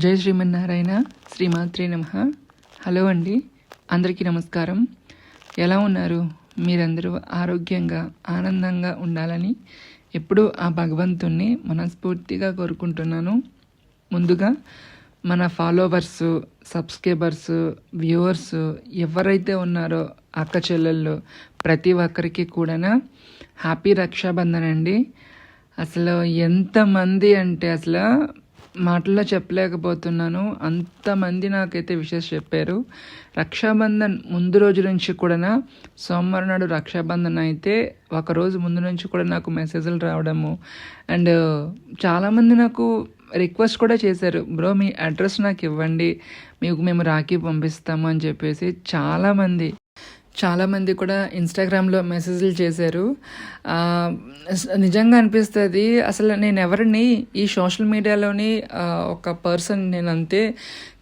జై శ్రీమన్నారాయణ శ్రీమాత్రే నమ. హలో అండి అందరికీ నమస్కారం. ఎలా ఉన్నారు? మీరందరూ ఆరోగ్యంగా ఆనందంగా ఉండాలని ఎప్పుడూ ఆ భగవంతుణ్ణి మనస్ఫూర్తిగా కోరుకుంటున్నాను. ముందుగా మన ఫాలోవర్స్ సబ్స్క్రైబర్స్ వ్యూవర్స్ ఎవరైతే ఉన్నారో అక్క చెల్లెళ్ళు ప్రతి ఒక్కరికి కూడా హ్యాపీ రక్షాబంధన్ అండి. అసలు ఎంతమంది అంటే అసలు మాటల్లో చెప్పలేకపోతున్నాను. అంతమంది నాకైతే విషెస్ చెప్పారు. రక్షాబంధన్ ముందు రోజు నుంచి కూడా సోమవారం నాడు రక్షాబంధన్ అయితే ఒక రోజు ముందు నుంచి కూడా నాకు మెసేజ్లు రావడము. అండ్ చాలామంది నాకు రిక్వెస్ట్ కూడా చేశారు. బ్రో మీ అడ్రస్ నాకు ఇవ్వండి. మీకు మేము రాఖీ పంపిస్తాము అని చెప్పేసి చాలామంది చాలామంది కూడా ఇన్స్టాగ్రామ్లో మెసేజ్లు చేశారు. నిజంగా అనిపిస్తుంది అసలు నేను ఎవరిని ఈ సోషల్ మీడియాలోని ఒక పర్సన్ నేను అంతే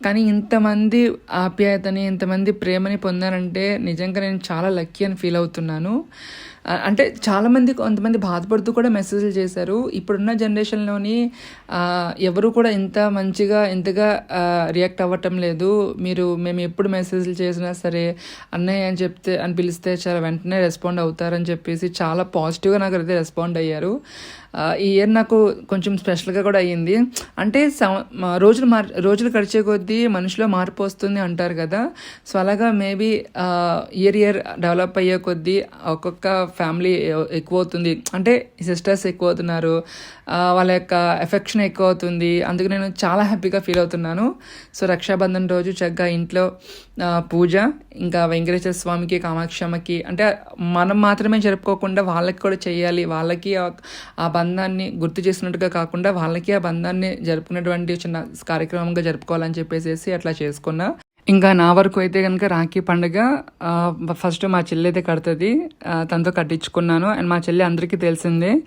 కానీ ఇంతమంది ఆప్యాయతని ఇంతమంది ప్రేమని పొందానంటే నిజంగా నేను చాలా లక్కీ అని ఫీల్ అవుతున్నాను. అంటే చాలామంది కొంతమంది బాధపడుతూ కూడా మెసేజ్లు చేశారు. ఇప్పుడున్న జనరేషన్లోని ఎవరు కూడా ఇంత మంచిగా ఇంతగా రియాక్ట్ అవ్వటం లేదు. మీరు మేము ఎప్పుడు మెసేజ్లు చేసినా సరే అన్నయ్య అని చెప్తే అని పిలిస్తే చాలా వెంటనే రెస్పాండ్ అవుతారని చెప్పేసి చాలా పాజిటివ్గా నాకు అయితే రెస్పాండ్ అయ్యారు. ఈ ఇయర్ నాకు కొంచెం స్పెషల్గా కూడా అయ్యింది. అంటే మా రోజులు మార్ రోజులు గడిచే కొద్దీ మనిషిలో మార్పు వస్తుంది అంటారు కదా. సో అలాగా మేబీ ఇయర్ ఇయర్ డెవలప్ అయ్యే కొద్దీ ఒక్కొక్క ఫ్యామిలీ ఎక్కువ అవుతుంది అంటే సిస్టర్స్ ఎక్కువ అవుతున్నారు వాళ్ళ యొక్క ఎఫెక్షన్ ఎక్కువ అవుతుంది అందుకు నేను చాలా హ్యాపీగా ఫీల్ అవుతున్నాను. సో రక్షాబంధన్ రోజు చక్కగా ఇంట్లో పూజ ఇంకా వెంకటేశ్వర స్వామికి కామాక్షమ్మకి అంటే మనం మాత్రమే జరుపుకోకుండా వాళ్ళకి కూడా చేయాలి. వాళ్ళకి ఆ బంధాన్ని గుర్తు చేసినట్టుగా కాకుండా వాళ్ళకి ఆ బంధాన్ని జరుపుకునేటువంటి చిన్న కార్యక్రమంగా జరుపుకోవాలని చెప్పేసి అట్లా చేసుకున్నా. ఇంకా నా వరకు అయితే కనుక రాఖీ పండుగ ఫస్ట్ మా చెల్లి అయితే కడుతుంది తనతో కట్టించుకున్నాను. అండ్ మా చెల్లి అందరికీ తెలిసిందే.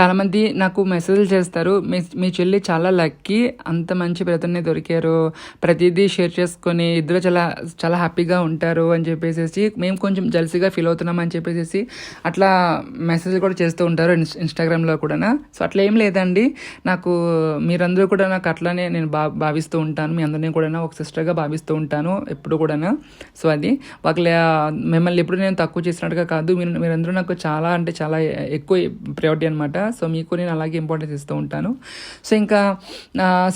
చాలామంది నాకు మెసేజ్లు చేస్తారు. మీ మీ చెల్లి చాలా లక్కీ. అంత మంచి బ్రదర్ని దొరికారు. ప్రతిదీ షేర్ చేసుకొని ఇద్దరు చాలా చాలా హ్యాపీగా ఉంటారు అని చెప్పేసి మేము కొంచెం జల్సీగా ఫీల్ అవుతున్నాం అని చెప్పేసి అట్లా మెసేజ్ కూడా చేస్తూ ఉంటారు ఇన్స్- ఇన్స్టాగ్రామ్లో కూడా సో అట్లా ఏం లేదండి. నాకు మీరందరూ కూడా నాకు అట్లానే నేను భా భావిస్తూ ఉంటాను. మీ అందరినీ కూడా ఒక సిస్టర్గా భావిస్తూ ఉంటాను. ఎప్పుడు కూడా సో అది వాళ్ళ మిమ్మల్ని ఎప్పుడు నేను తక్కువ చేసినట్టుగా కాదు మీరు మీరందరూ నాకు చాలా అంటే చాలా ఎక్కువ ప్రయారిటీ అనమాట సో మీకు నేను అలాగే ఇంపార్టెన్స్ ఇస్తూ ఉంటాను. సో ఇంకా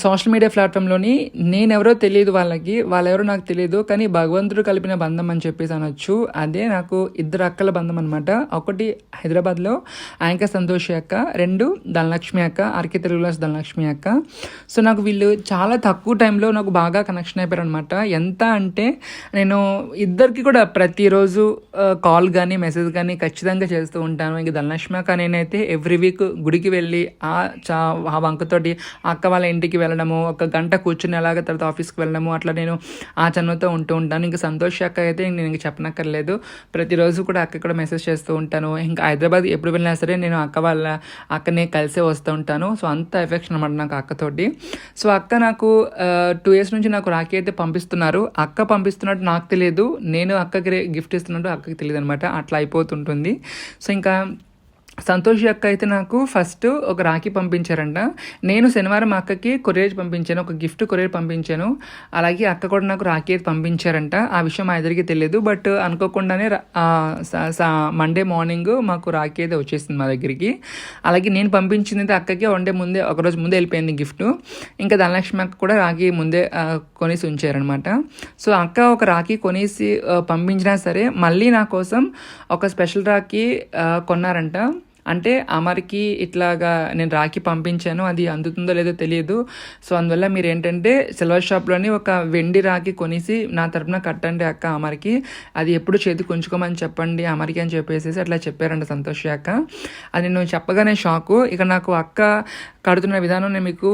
సోషల్ మీడియా ప్లాట్ఫామ్లోని నేనెవరో తెలియదు వాళ్ళకి వాళ్ళెవరో నాకు తెలియదు కానీ భగవంతుడు కలిపిన బంధం అని చెప్పేసి అనొచ్చు. అదే నాకు ఇద్దరు అక్కల బంధం అనమాట ఒకటి హైదరాబాద్లో యాంక సంతోషి అక్క. రెండు ధనలక్ష్మి అక్క ఆర్కే తెలుగులాస్ ధనలక్ష్మి అక్క. సో నాకు వీళ్ళు చాలా తక్కువ టైంలో నాకు బాగా కనెక్షన్ అయిపోయారు అనమాట ఎంత అంటే నేను ఇద్దరికి కూడా ప్రతిరోజు కాల్ కానీ మెసేజ్ కానీ ఖచ్చితంగా చేస్తూ ఉంటాను. ఇంక ధనలక్ష్మి నేనైతే ఎవ్రీ వీక్ గుడికి వెళ్ళి ఆ చా ఆ వంకతోటి అక్క వాళ్ళ ఇంటికి వెళ్ళడము ఒక గంట కూర్చుని అలాగ తర్వాత ఆఫీస్కి వెళ్ళడము అట్లా నేను ఆ చనువుతో ఉంటూ ఉంటాను. ఇంకా సంతోష్ అక్క అయితే నేను ఇంక చెప్పనక్కర్లేదు. ప్రతిరోజు కూడా అక్క కూడా మెసేజ్ చేస్తూ ఉంటాను. ఇంకా హైదరాబాద్ ఎప్పుడు వెళ్ళినా సరే నేను అక్క వాళ్ళ అక్కనే కలిసే వస్తూ ఉంటాను. సో అంత ఎఫెక్షన్ అనమాట నాకు అక్కతోటి. సో అక్క నాకు టూ ఇయర్స్ నుంచి నాకు రాఖీ అయితే పంపిస్తున్నారు. అక్క పంపిస్తున్నట్టు నాకు తెలియదు. నేను అక్కకి గిఫ్ట్ ఇస్తున్నట్టు అక్కకి తెలియదు అనమాట అట్లా అయిపోతుంటుంది. సో ఇంకా సంతోష్ అక్క అయితే నాకు ఫస్ట్ ఒక రాఖీ పంపించారంట. నేను శనివారం అక్కకి కొరియర్ పంపించాను ఒక గిఫ్ట్ కొరియర్ పంపించాను. అలాగే అక్క కూడా నాకు రాఖీ అయితే పంపించారంట. ఆ విషయం మా ఇద్దరికి తెలియదు బట్ అనుకోకుండానే రా- మండే మార్నింగ్ మాకు రాఖీ అయితే వచ్చేసింది మా దగ్గరికి. అలాగే నేను పంపించింది అయితే అక్కకి వన్ డే ముందే ఒకరోజు ముందే వెళ్ళిపోయింది గిఫ్ట్. ఇంకా ధనలక్ష్మి అక్క కూడా రాఖీ ముందే కొనేసి ఉంచారనమాట సో అక్క ఒక రాఖీ కొనేసి పంపించినా సరే మళ్ళీ నా కోసం ఒక స్పెషల్ రాఖీ కొన్నారంట. అంటే అమర్కి ఇట్లాగా నేను రాఖీ పంపించాను అది అందుతుందో లేదో తెలియదు. సో అందువల్ల మీరు ఏంటంటే సిల్వర్ షాప్లోని ఒక వెండి రాఖీ కొనేసి నా తరపున కట్టండి అక్క అమర్కి. అది ఎప్పుడు చేతికి ఉంచుకోమని చెప్పండి అమర్కి అని చెప్పేసి అట్లా చెప్పారంట సంతోష్ అక్క. అది నేను చెప్పగానే షాకు. ఇక నాకు అక్క కడుతున్న విధానం నేను మీకు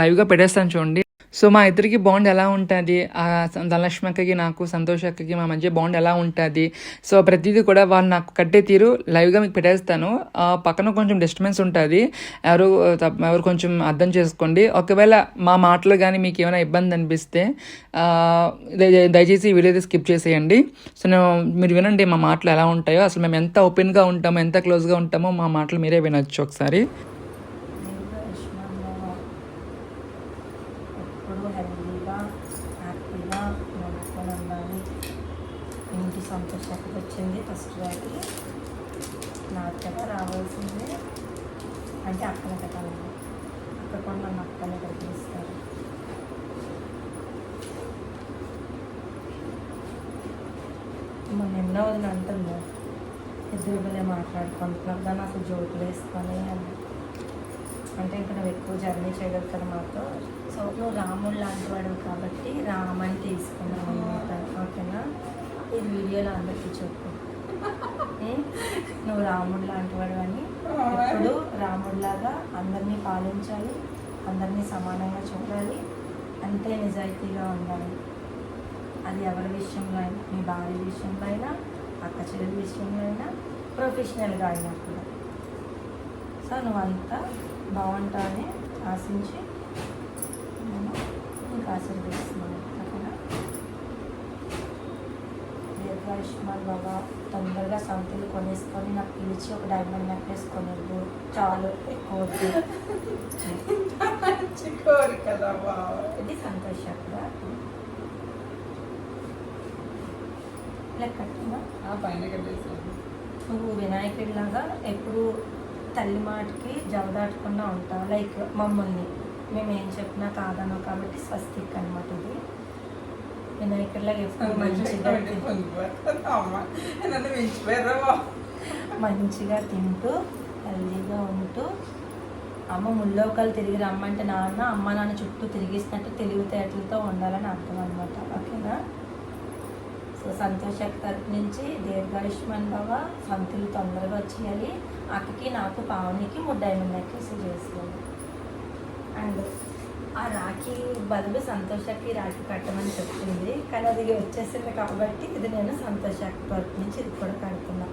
లైవ్గా పెట్టేస్తాను చూడండి. సో మా ఇద్దరికి బాండ్ ఎలా ఉంటుంది? ఆ ధనలక్ష్మి అక్కకి నాకు సంతోష్ అక్కకి మా మధ్య బాండ్ ఎలా ఉంటుంది? సో ప్రతిదీ కూడా వాళ్ళు నాకు కట్టే తీరు లైవ్గా మీకు పెట్టేస్తాను. పక్కన కొంచెం డిస్టర్బెన్స్ ఉంటుంది. ఎవరు ఎవరు కొంచెం అర్థం చేసుకోండి. ఒకవేళ మా మాటలు కానీ మీకు ఏమైనా ఇబ్బంది అనిపిస్తే దయచేసి వీడియో స్కిప్ చేసేయండి. సో నేను మీరు వినండి మా మాటలు ఎలా ఉంటాయో. అసలు మేము ఎంత ఓపెన్గా ఉంటామో ఎంత క్లోజ్గా ఉంటామో మా మాటలు మీరే వినొచ్చు ఒకసారి ఎప్పుడు అంటే అక్కల కథలు అక్క కూడా నన్ను అక్కనే పిలుస్తారు మొన్న ఎన్నో వదిన అంటుందో ఇద్దరు బిల్లే నాకు అసలు జోకులు వేసుకొని అని. అంటే ఇంకా నువ్వు ఎక్కువ జర్నీ చేయగలవు కదా మాతో. సో నువ్వు రాముడు లాంటి వాడు కాబట్టి రామని తీసుకున్నావు అనమాట ఓకేనా? ఈ వీడియోలో అందరికీ చెప్పు. నువ్వు రాముడు లాంటి వాడు అని. ఎప్పుడు రాముడిలాగా అందరినీ పాలించాలి అందరినీ సమానంగా చూడాలి అంతే నిజాయితీగా ఉండాలి. అది ఎవరి విషయంలో అయినా మీ భార్య విషయంలో అయినా అక్క చెల్లి విషయంలో అయినా ప్రొఫెషనల్గా అయినా కూడా. సో నువ్వంతా బాగుంటావని ఆశించి నేను నీకు ఆశీర్వదిస్తున్నాను ఓకేనా? దీర్ఘాయుష్మాన్ బాబా తొందరగా సంతులు కొనేసుకొని నాకు పిలిచి ఒక డైమండ్ నెక్లెస్ కొనివ్వు చాలు ఎక్కువ ఇది సంతోష కూడా లెక్కట్టుగా ఆ పైన కట్టేసాను. నువ్వు వినాయకుడిలాగా ఎప్పుడు తల్లి మాటకి జవదాటకుండా ఉంటావు. లైక్ మమ్మల్ని. మేము ఏం చెప్పినా కాదనో కాబట్టి స్వస్తిక్ అనమాట ఇది వినాయకుడిలాగా ఎప్పుడు మంచిగా మంచిగా తింటూ హెల్దీగా ఉంటూ అమ్మ ముల్లోకాలు తిరిగి రమ్మంటే నాన్న అమ్మ నాన్న చుట్టూ తిరిగిస్తున్నట్టు తెలివితేటలతో ఉండాలని అర్థం అనమాట ఓకేనా? సో సంతోష్ అక్క తరపు నుంచి దీర్ఘాయుష్మాన్ బావ సంతులు తొందరగా వచ్చేయాలి. అక్కకి నాకు పావనికి మూడు డైమండ్ నెక్లెస్ చేసేయాలి అండ్ ఆ రాఖీ బదులు సంతోష్ అక్కకి రాఖీ కట్టమని చెప్తుంది. కానీ అది వచ్చేసింది కాబట్టి ఇది నేను సంతోష అక్క తరపు నుంచి ఇది కూడా కడుతున్నా.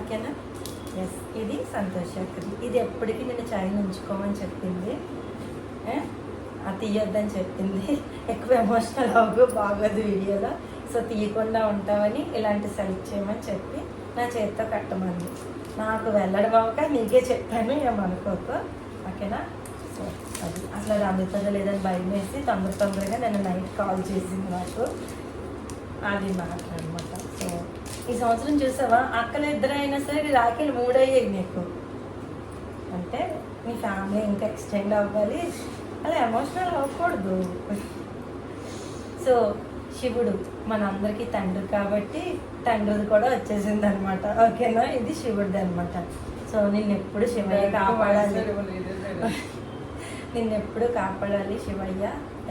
ఓకేనా? ఎస్ ఇది సంతోష అక్కది ఇది ఎప్పటికీ నేను చైన్ ఉంచుకోమని చెప్పింది. ఏ? తీయొద్దని చెప్పింది. ఎక్కువ ఎమోషనల్ అవ్వకు బాగోదు వీడియోలో. సో తీయకుండా ఉంటామని ఇలాంటి సెలెక్ట్ చేయమని చెప్పి నా చేతితో కట్టమంది. నాకు వెళ్ళడం అవ్వక నీకే చెప్పాను ఏమనుకోకు ఓకేనా? సో అది. అసలు అది అందుతుందో లేదని భయం వేసి తొందర తొందరగా నేను నైట్ కాల్ చేసింది నాకు. అది మాట్లాడమాట. సో ఈ సంవత్సరం చూసావా? అక్కలు ఇద్దరు అయినా సరే రాఖీలు మూడయ్యాయి నీకు. అంటే మీ ఫ్యామిలీ ఇంకా ఎక్స్టెండ్ అవ్వాలి. అలా ఎమోషనల్ అవ్వకూడదు. సో శివుడు మనందరికీ తండ్రి కాబట్టి తండ్రిది కూడా వచ్చేసింది అనమాట ఓకేనా? ఇది శివుడిది అనమాట. సో నిన్ను ఎప్పుడు శివయ్య కాపాడాలి. నిన్ను ఎప్పుడు కాపాడాలి శివయ్య.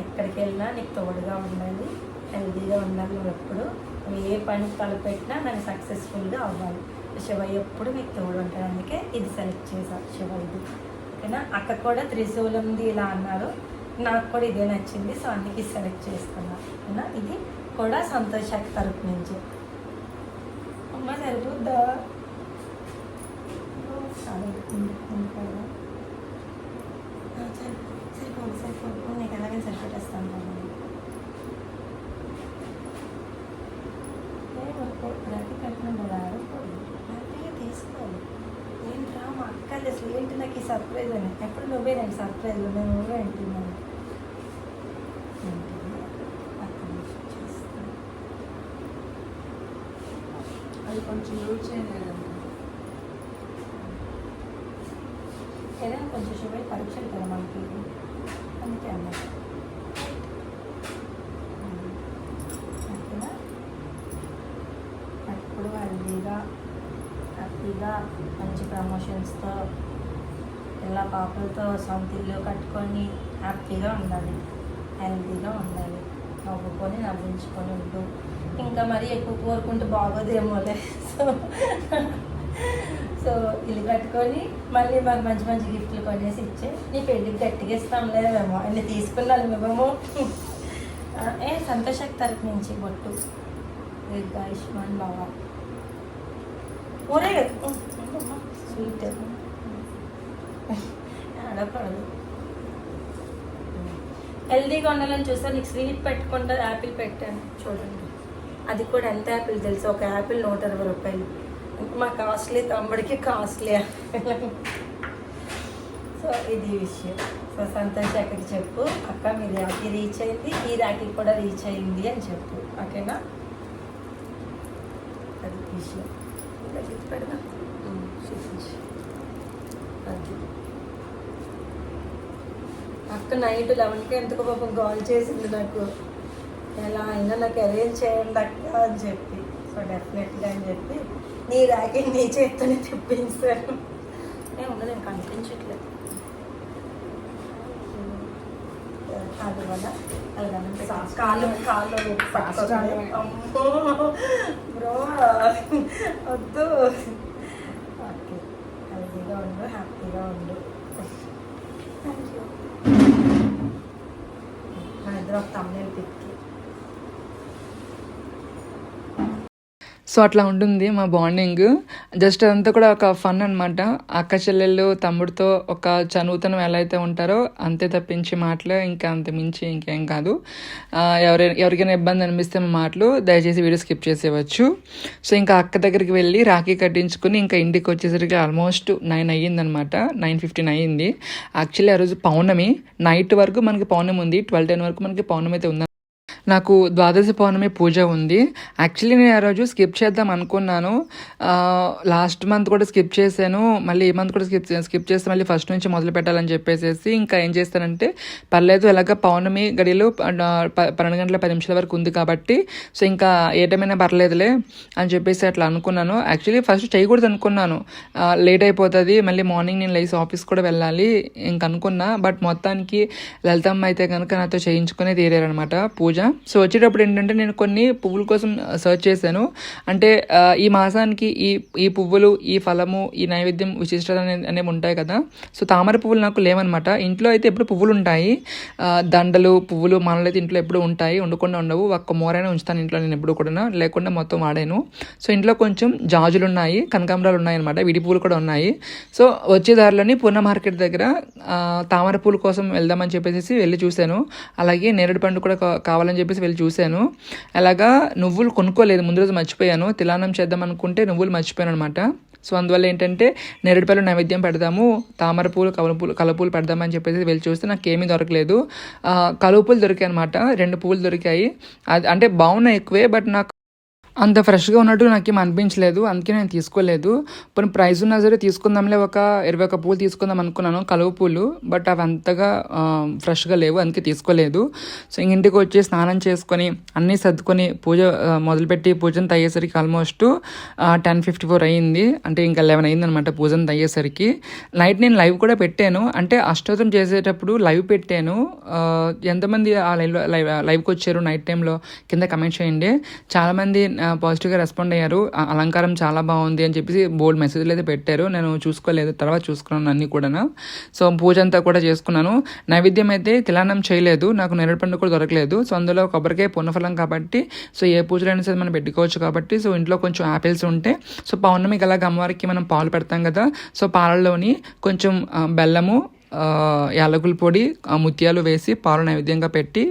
ఎక్కడికి వెళ్ళినా నీకు తోడుగా ఉండాలి. హెల్తీగా ఉండాలి నువ్వు ఎప్పుడు నువ్వు ఏ పని తలపెట్టినా దాన్ని సక్సెస్ఫుల్గా అవ్వాలి. శివయ్య ఎప్పుడు నీకు తోడు ఉంటాడు. అందుకే ఇది సెలెక్ట్ చేశా శివయ్యది ఓకేనా? అక్క కూడా త్రిశూలంది ఇలా అన్నారు. నాకు కూడా ఇదే నచ్చింది సో అందుకే సెలెక్ట్ చేసుకున్నా. ఓకేనా? ఇది కూడా సంతోష్ అక్క తరపు నుంచి. అమ్మ సరిపోద్దా సరిపోదు సరిపోదు. నీకు ఎలాగైనా సరిపెట్టేస్తాను ప్రతి ఏ కట్టిన కూడా ఆడకూడదు హ్యాపీగా తీసుకోవాలి మా అక్కది అసలు ఏంటి నాకు ఈ సర్ప్రైజ్ అని. ఎప్పుడు నువ్వే నేను సర్ప్రైజ్ నేను నువ్వే అంటున్నాను? అక్క. అది కొంచెం యూజ్ చేయలేదండి ఏదైనా కొంచెం పరీక్షలు కదా మనకి. అందుకే అన్నమాట ఓకేనా ఎప్పుడు హెల్దీగా హ్యాపీగా మంచి ప్రమోషన్స్తో ఇలా పాపలతో సొంత ఇల్లు కట్టుకొని హ్యాపీగా ఉండాలి. హెల్తీగా ఉండాలి. నవ్వుకొని నవ్వించుకొని ఉంటూ ఇంకా మరీ ఎక్కువ కోరుకుంటూ బాగోదేమోలే. సో సో ఇల్లు కట్టుకొని మళ్ళీ మాకు మంచి మంచి గిఫ్ట్లు కొనేసి ఇచ్చే నీ పెళ్ళికి గట్టిగా ఇస్తాంలే మేము. అన్ని తీసుకున్నాను మేము. ఏ సంతోషక్ తరపు నుంచి బొట్టు. దీర్ఘాయుష్మాన్ బాబా ஒரே స్వీట్. హెల్దీగా ఉండాలని చూస్తే నీకు స్వీట్ పెట్టుకుంటే యాపిల్ పెట్టాను చూడండి. అది కూడా ఎంత యాపిల్ తెలుసు? ఒక యాపిల్ నూట ఇరవై రూపాయలు. మా కాస్ట్లీ తమ్ముడికి కాస్ట్లీ సో ఇది విషయం. సో సంతోష్ అక్కడికి చెప్పు. అక్క మీ రాఖీ రీచ్ అయింది. ఈ రాకి కూడా రీచ్ అయింది అని చెప్పు. ఓకేనా? అది విషయం. ఇంకా చెప్పి పెడదాం. చూపించు అక్క నైట్ లెవెన్కి ఎంతకు పాపం కాల్ చేసింది నాకు. ఎలా అయినా నాకు అరేంజ్ చేయండి అక్క అని చెప్పి. సో డెఫినెట్గా అని చెప్పి నీ ర్యాకెట్ నీ చేత్తోనే ఉందో నేను కనిపించట్లేదు. అది వల్ల అలాగని కాళ్ళు కాళ్ళు. అమ్మో. బ్రో వద్దు. ఓకే. హెల్తీగా ఉండు హ్యాపీగా ఉండు. థ్యాంక్ యూ మన ఇద్దరు ఒక తమ్ముళ్ళు పిక్కి సో అట్లా ఉంటుంది మా బాండింగ్. జస్ట్ అదంతా కూడా ఒక ఫన్ అనమాట అక్క చెల్లెళ్ళు తమ్ముడితో ఒక చనువుతనం ఎలా అయితే ఉంటారో అంతే తప్పించి మాటలు ఇంకా అంత మించి ఇంకేం కాదు. ఎవరి ఎవరైనా ఎవరికైనా ఇబ్బంది అనిపిస్తే మా మాటలు దయచేసి వీడియో స్కిప్ చేసేవచ్చు సో ఇంకా అక్క దగ్గరికి వెళ్ళి రాఖీ కట్టించుకుని ఇంకా ఇంటికి వచ్చేసరికి ఆల్మోస్ట్ నైన్ అయ్యిందనమాట నైన్ ఫిఫ్టీన్ అయ్యింది. యాక్చువల్లీ ఆ రోజు పౌర్ణమి. నైట్ వరకు మనకి పౌర్ణమి ఉంది. ట్వెల్వ్ టెన్ వరకు మనకి పౌర్ణమి అయితే ఉంది. నాకు ద్వాదశి పౌర్ణమి పూజ ఉంది. యాక్చువల్లీ నేను ఆ రోజు స్కిప్ చేద్దాం అనుకున్నాను. లాస్ట్ మంత్ కూడా స్కిప్ చేశాను. మళ్ళీ ఈ మంత్ కూడా స్కిప్ స్కిప్ చేస్తే మళ్ళీ ఫస్ట్ నుంచి మొదలు పెట్టాలని చెప్పేసి ఇంకా ఏం చేస్తానంటే పర్లేదు ఎలాగ పౌర్ణమి గడిలో ప- పన్నెండు గంటల పది నిమిషాల వరకు ఉంది కాబట్టి సో ఇంకా ఏ టైం అయినా పర్లేదులే అని చెప్పేసి అట్లా అనుకున్నాను. యాక్చువల్లీ ఫస్ట్ చేయకూడదు అనుకున్నాను. లేట్ అయిపోతుంది. మళ్ళీ మార్నింగ్ నేను లేచి ఆఫీస్ కూడా వెళ్ళాలి ఇంక అనుకున్నా. బట్ మొత్తానికి లలితమ్మ అయితే కనుక నాతో చేయించుకునే తీరారనమాట పూజ. సో వచ్చేటప్పుడు ఏంటంటే నేను కొన్ని పువ్వుల కోసం సర్చ్ చేశాను. అంటే ఈ మాసానికి ఈ ఈ పువ్వులు ఈ ఫలము ఈ నైవేద్యం విశిష్టత అనేవి ఉంటాయి కదా. సో తామర పువ్వులు నాకు లేవన్నమాట. ఇంట్లో అయితే ఎప్పుడు పువ్వులు ఉంటాయి. దండలు పువ్వులు మనలు అయితే ఇంట్లో ఎప్పుడు ఉంటాయి. ఉండకుండా ఉండవు. ఒక్క మోరైనా ఉంచుతాను ఇంట్లో నేను ఎప్పుడు కూడా లేకుండా మొత్తం వాడాను. సో ఇంట్లో కొంచెం జాజులు ఉన్నాయి కనకాంబరాలు ఉన్నాయి అనమాట విడి పువ్వులు కూడా ఉన్నాయి. సో వచ్చే దారిలోని పూర్ణ మార్కెట్ దగ్గర తామర పూల కోసం వెళ్దామని చెప్పేసి వెళ్ళి చూశాను. అలాగే నేరేడు పండు కూడా కావాలని చెప్పేసి వెళ్ళి చూశాను. అలాగా నువ్వులు కొనుక్కోలేదు ముందు రోజు మర్చిపోయాను. తిలానం చేద్దాం అనుకుంటే నువ్వులు మర్చిపోయాను అనమాట సో అందువల్ల ఏంటంటే నేరేడుపల్లి నైవేద్యం పెడదాము తామర పూలు కలపూలు పెడదామని చెప్పేసి వెళ్ళి చూస్తే నాకు ఏమీ దొరకలేదు. ఆ, కలువ పూలు దొరికాయి అనమాట రెండు పువ్వులు దొరికాయి. అది అంటే బాగున్నాయి ఎక్కువే బట్ నాకు అంత ఫ్రెష్గా ఉన్నట్టు నాకేం అనిపించలేదు. అందుకే నేను తీసుకోలేదు. పోనీ ప్రైస్ ఉన్నా సరే తీసుకుందాంలే. ఒక ఇరవై ఒక పూలు తీసుకుందాం అనుకున్నాను. కలువ పూలు. బట్ అవి అంతగా ఫ్రెష్గా లేవు. అందుకే తీసుకోలేదు. సో ఇంటికి వచ్చి స్నానం చేసుకొని అన్నీ సర్దుకొని పూజ మొదలుపెట్టి పూజను తయ్యేసరికి ఆల్మోస్ట్ టెన్ ఫిఫ్టీ ఫోర్ అయ్యింది అంటే ఇంకా లెవెన్ అయింది అనమాట పూజను తయ్యేసరికి. నైట్ నేను లైవ్ కూడా పెట్టాను. అంటే అష్టోత్తరం చేసేటప్పుడు లైవ్ పెట్టాను. ఎంతమంది ఆ లైవ్ లైవ్ లైవ్కి వచ్చారు నైట్ టైంలో? కింద కమెంట్ చేయండి. చాలామంది పాజిటివ్గా రెస్పాండ్ అయ్యారు. అలంకారం చాలా బాగుంది అని చెప్పేసి బోల్డ్ మెసేజ్లు అయితే పెట్టారు. నేను చూసుకోలేదు తర్వాత చూసుకున్నాను అన్నీ కూడా సో పూజ అంతా కూడా చేసుకున్నాను. నైవేద్యం అయితే తిలానం చేయలేదు. నాకు నెరడు పండు కూడా దొరకలేదు. సో అందులో కొబ్బరికాయ పున్నఫలం కాబట్టి సో ఏ పూజలైనా సరే మనం పెట్టుకోవచ్చు కాబట్టి సో ఇంట్లో కొంచెం ఆపిల్స్ ఉంటే సో పౌర్ణమికి అలాగ అమ్మవారికి మనం పాలు పెడతాం కదా. సో పాలల్లోని కొంచెం బెల్లము యాలకుల పొడి ఆ, ముత్యాలు వేసి పాలు నైవేద్యంగా పెట్టి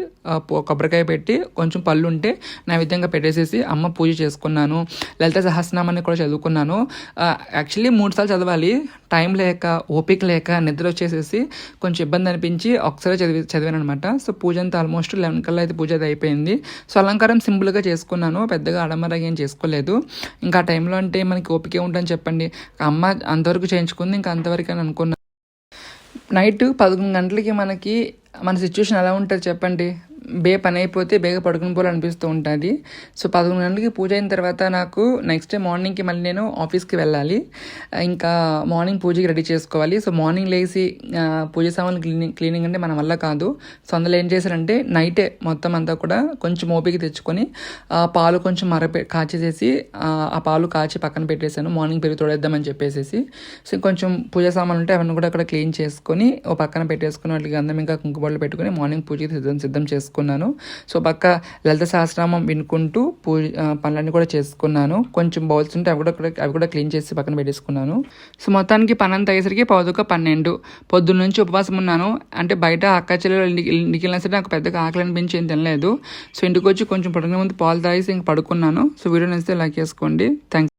కొబ్బరికాయ పెట్టి కొంచెం పళ్ళు ఉంటే నైవేద్యంగా పెట్టేసేసి అమ్మ పూజ చేసుకున్నాను. లలిత సహస్రనామాన్ని కూడా చదువుకున్నాను. యాక్చువల్లీ మూడు సార్లు చదవాలి. టైం లేక ఓపిక లేక నిద్ర వచ్చేసేసి కొంచెం ఇబ్బంది అనిపించి ఒకసారి చదివి చదివాను అనమాట సో పూజ అంతా ఆల్మోస్ట్ లెవెన్ కల్లా అయితే పూజ అది అయిపోయింది. సో అలంకారం సింపుల్గా చేసుకున్నాను. పెద్దగా ఆడంబరంగా ఏం చేసుకోలేదు. ఇంకా ఆ టైంలో అంటే మనకి ఓపిక ఉంటుందని చెప్పండి. అమ్మ అంతవరకు చేయించుకుంది ఇంకా అంతవరకు అని అనుకున్నాను నైట్ పదకొండు గంటలకి మనకి మన సిచ్యువేషన్ ఎలా ఉంటుంది చెప్పండి? బే పని అయిపోతే బేగ పడుకుని పోవాలనిపిస్తూ అనిపిస్తూ ఉంటుంది. సో పదకొండు గంటలకి పూజ అయిన తర్వాత నాకు నెక్స్ట్ డే మార్నింగ్కి మళ్ళీ నేను ఆఫీస్కి వెళ్ళాలి. ఇంకా మార్నింగ్ పూజకి రెడీ చేసుకోవాలి. సో మార్నింగ్ లేచి పూజ సామాన్లు క్లీనింగ్ క్లీనింగ్ అంటే మన వల్ల కాదు. సో అందులో ఏం చేశారంటే నైటే మొత్తం అంతా కూడా కొంచెం ఓపిక తెచ్చుకొని ఆ, పాలు కొంచెం మరపె కాచేసేసి ఆ, పాలు కాచి పక్కన పెట్టేశాను. మార్నింగ్ పెరుగు తోడేద్దామని చెప్పేసి సో కొంచెం పూజ సామాన్లు ఉంటే అవన్నీ కూడా అక్కడ క్లీన్ చేసుకొని ఓ పక్కన పెట్టేసుకుని వాటికి అందం ఇంకా కుంకుబళ్ళు పెట్టుకుని మార్నింగ్ పూజకి సిద్ధం సిద్ధం చేసుకున్నాను. సో పక్క లలిత సహస్రనామం వినుకుంటూ పూజ పనులన్నీ కూడా చేసుకున్నాను. కొంచెం బౌల్స్ ఉంటే అవి కూడా అవి కూడా క్లీన్ చేసి పక్కన పెట్టేసుకున్నాను. సో మొత్తానికి పన్నెండు అంతా అయ్యేసరికి పన్నెండు. పొద్దున్న నుంచి ఉపవాసం ఉన్నాను. అంటే బయట అక్క చెల్లెలు ఇంటికి వెళ్ళినా సరే నాకు పెద్దగా ఆకలి అనిపించి ఏం తినలేదు. సో ఇంటికి వచ్చి కొంచెం పడుకునే ముందు పాలు తాగేసి ఇంక పడుకున్నాను. సో వీడియో నచ్చితే లైక్ చేసుకోండి. థ్యాంక్స్